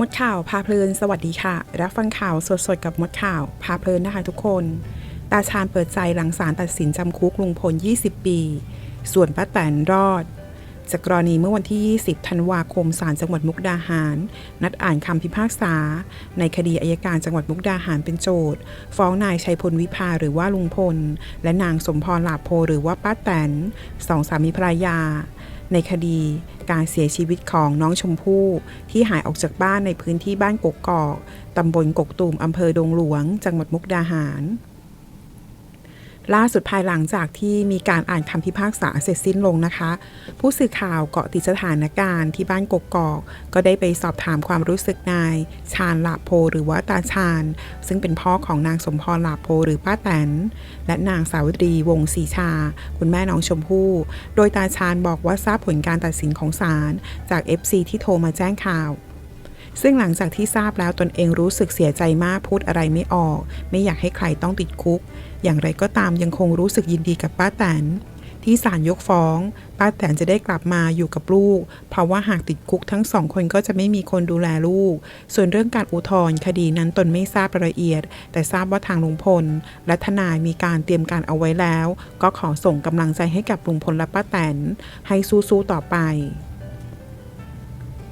มดข่าวพาเพลินสวัสดีค่ะ รับฟังข่าวสดๆกับมดข่าวพาเพลินนะคะทุกคน ตาชาญเปิดใจหลังศาลตัดสินจำคุกลุงพล 20 ปี ส่วนป้าแตนรอด จากกรณีเมื่อวันที่ 20 ธันวาคมศาลจังหวัดมุกดาหาร นัดอ่านคำพิพากษา ในคดีอายการจังหวัดมุกดาหารเป็นโจทย์ฟ้องนายชัยพลวิภาหรือว่าลุงพล และนางสมพรหลาโพหรือว่าป้าแตนสองสามีภรรยา ในคดีการเสียชีวิตของน้องชมพู่ที่หายออกจากบ้านในพื้นที่บ้านกกกอกตำบลกกตูมอำเภอดงหลวง จังหวัดมุกดาหาร ล่าสุดภายหลังจากที่มีการอ่านคำพิพากษาเสร็จสิ้นลงนะคะ ผู้สื่อข่าวเกาะติดสถานการณ์ที่บ้านกกอก ก็ได้ไปสอบถามความรู้สึกนายชาญหลาโพหรือว่าตาชาญ ซึ่งเป็นพ่อของนางสมพรหลาโพหรือป้าแตน และนางสาวิตรีวงศ์ศรีชา คุณแม่น้องชมพู่ โดยตาชาญบอกว่าทราบผลการตัดสินของศาลจาก FC ที่โทรมาแจ้งข่าว ซึ่งหลังจากที่ทราบแล้วตนเองรู้สึกเสียใจมากพูดอะไรไม่ออก ไม่อยากให้ใครต้องติดคุก อย่างไรก็ตามยังคงรู้สึกยินดีกับป้าแตนที่ศาลยกฟ้อง ป้าแตนจะได้กลับมาอยู่กับลูก เพราะว่าหากติดคุกทั้งสองคนก็จะไม่มีคนดูแลลูก ส่วนเรื่องการอุทธรณ์คดีนั้นตนไม่ทราบรายละเอียด แต่ทราบว่าทางลุงพล และทนายมีการเตรียมการเอาไว้แล้ว ก็ขอส่งกำลังใจให้กับลุงพลและป้าแตนให้สู้ๆต่อไป